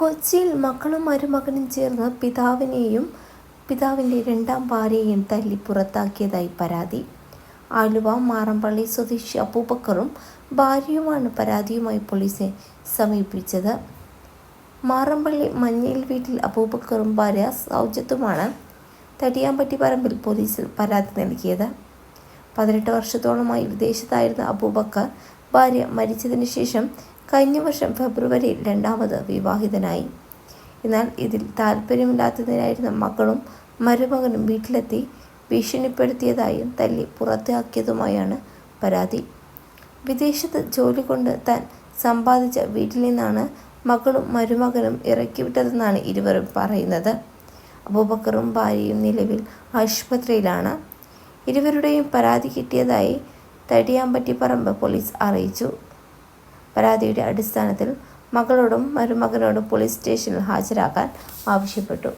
കൊച്ചിയിൽ മക്കളും മരുമകനും ചേർന്ന് പിതാവിനെയും പിതാവിന്റെ രണ്ടാം ഭാര്യയെയും തല്ലി പുറത്താക്കിയതായി പരാതി. ആലുവ മാറമ്പള്ളി സ്വദേശി അബൂബക്കറും ഭാര്യയുമാണ് പരാതിയുമായി പോലീസിനെ സമീപിച്ചത്. മാറമ്പള്ളി മഞ്ഞയിൽ വീട്ടിൽ അബൂബക്കറും ഭാര്യ സൗജത്തുമാണ് തടിയാമ്പറ്റി പറമ്പിൽ പോലീസിൽ പരാതി നൽകിയത്. പതിനെട്ട് വർഷത്തോളമായി വിദേശത്തായിരുന്ന അബൂബക്കർ ഭാര്യ മരിച്ചതിന് ശേഷം കഴിഞ്ഞ വർഷം ഫെബ്രുവരിയിൽ രണ്ടാമത് വിവാഹിതനായി. എന്നാൽ ഇതിൽ താല്പര്യമില്ലാത്തതിനായിരുന്ന മകളും മരുമകനും വീട്ടിലെത്തി ഭീഷണിപ്പെടുത്തിയതായും തല്ലി പുറത്താക്കിയതുമായാണ് പരാതി. വിദേശത്ത് ജോലി കൊണ്ട് താൻ സമ്പാദിച്ച വീട്ടിൽ നിന്നാണ് മകളും മരുമകനും ഇറക്കിവിട്ടതെന്നാണ് ഇരുവരും പറയുന്നത്. അബൂബക്കറും ഭാര്യയും നിലവിൽ ആശുപത്രിയിലാണ്. ഇരുവരുടെയും പരാതി കിട്ടിയതായി തടിയാമ്പറ്റിപ്പറമ്പ് പോലീസ് അറിയിച്ചു. പരാതിയുടെ അടിസ്ഥാനത്തിൽ മകളോടും മരുമകനോടും പോലീസ് സ്റ്റേഷനിൽ ഹാജരാകാൻ ആവശ്യപ്പെട്ടു.